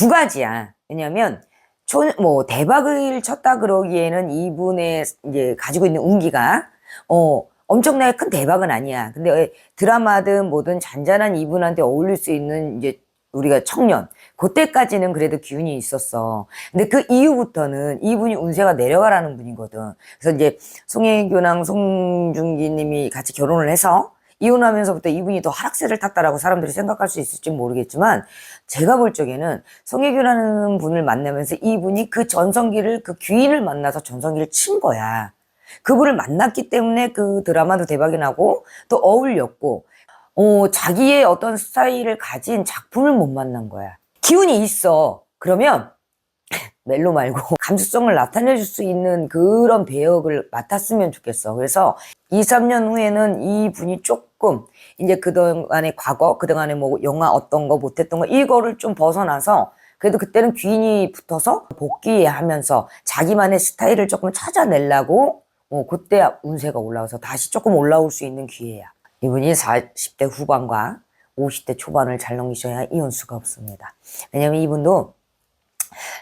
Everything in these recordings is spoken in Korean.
두 가지야. 왜냐면 초, 뭐 대박을 쳤다 그러기에는 이분의 이제 가지고 있는 운기가 어 엄청나게 큰 대박은 아니야. 근데 드라마든 뭐든 잔잔한 이분한테 어울릴 수 있는 이제 우리가 청년 그때까지는 그래도 기운이 있었어. 근데 그 이후부터는 이분이 운세가 내려가라는 분이거든. 그래서 이제 송혜교랑 송중기님이 같이 결혼을 해서 이혼하면서부터 이분이 더 하락세를 탔다라고 사람들이 생각할 수 있을지 모르겠지만 제가 볼 적에는 송혜교라는 분을 만나면서 이분이 그 전성기를 그 귀인을 만나서 전성기를 친 거야. 그분을 만났기 때문에 그 드라마도 대박이 나고 또 어울렸고 어, 자기의 어떤 스타일을 가진 작품을 못 만난 거야. 기운이 있어. 그러면 멜로 말고 감수성을 나타내줄 수 있는 그런 배역을 맡았으면 좋겠어. 그래서 2, 3년 후에는 이 분이 조금 이제 그동안의 과거, 그동안에 뭐 영화 어떤 거 못했던 거 이거를 좀 벗어나서 그래도 그때는 귀인이 붙어서 복귀하면서 자기만의 스타일을 조금 찾아내려고 어, 그때 운세가 올라와서 다시 조금 올라올 수 있는 기회야. 이분이 40대 후반과 50대 초반을 잘 넘기셔야 이혼 수가 없습니다. 왜냐면 이분도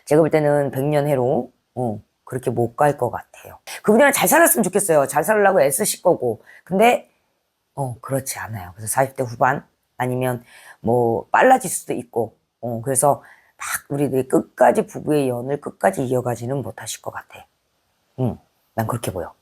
제가 볼 때는 100년 해로 어, 그렇게 못 갈 것 같아요. 그분이랑 잘 살았으면 좋겠어요. 잘 살려고 애쓰실 거고. 근데 어 그렇지 않아요. 그래서 40대 후반 아니면 뭐 빨라질 수도 있고. 어 그래서 막 우리들이 끝까지 부부의 연을 끝까지 이어가지는 못하실 것 같아. 응, 난 그렇게 보여.